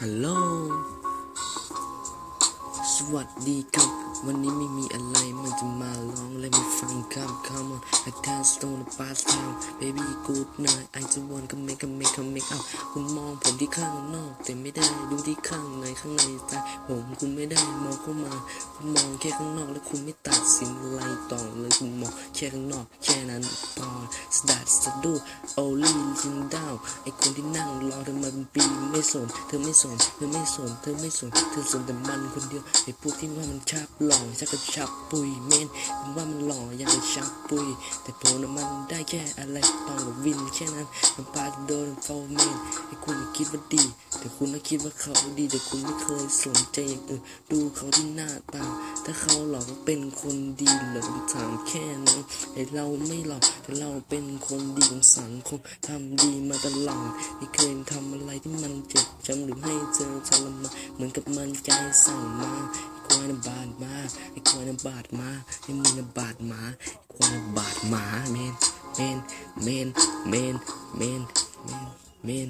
ฮัลโหล สวัสดีครับ วันนี้ไม่มีอะไรมันจะมาร้องและไม่ฟังคำ Come on I can't stone the past time baby good night I just want to make a make a make up คุณมองผมที่ข้างนอก แต่ไม่ได้ดูที่ข้างในข้างในใจผมคุณไม่ได้มองเข้ามาคุณมองแค่ข้างนอกแล้วคุณไม่ตัดสินอะไรต่อเลยคุณมองแค่ข้างนอกแค่นั้นพอ start to do only listen down ไอคนที่นั่งรอเธอมาเป็นปีไม่สนเธอไม่สนเธอไม่สนเธอไม่สนเธอสนแต่มันคนเดียวไอพวกที่ว่ามันชับหล่อชักกระชับปุยเมนมันว่ามันหล่อยังกระชับปุย แต่ผมน่ะมันได้แค่อะไรตอนกับวินแค่นั้นมันพาโดนโฟเมนไอคุณคิดว่าดี แต่คุณน่ะคิดว่าเขาดีแต่คุณไม่เคยสนใจอย่างอื่นดูเขาที่หน้าตา ถ้าเขาหลอกเป็นคนดีเหรอถามแค่นั้นไอเราไม่หลอกแต่เราเป็นคนดีของสังคมทำดีมาตลอดไม่เคยทำอะไรที่มันเจ็บจำหรือให้เจอทรมานเหมือนกับมันใจสั่งมาไอ้ควายนบาดมาไอ้ควายนบาดมาไอ้มึงนบาดหมาไอ้ควายนบาดหมาเมนเมนเมนเมนเมนเมนเมน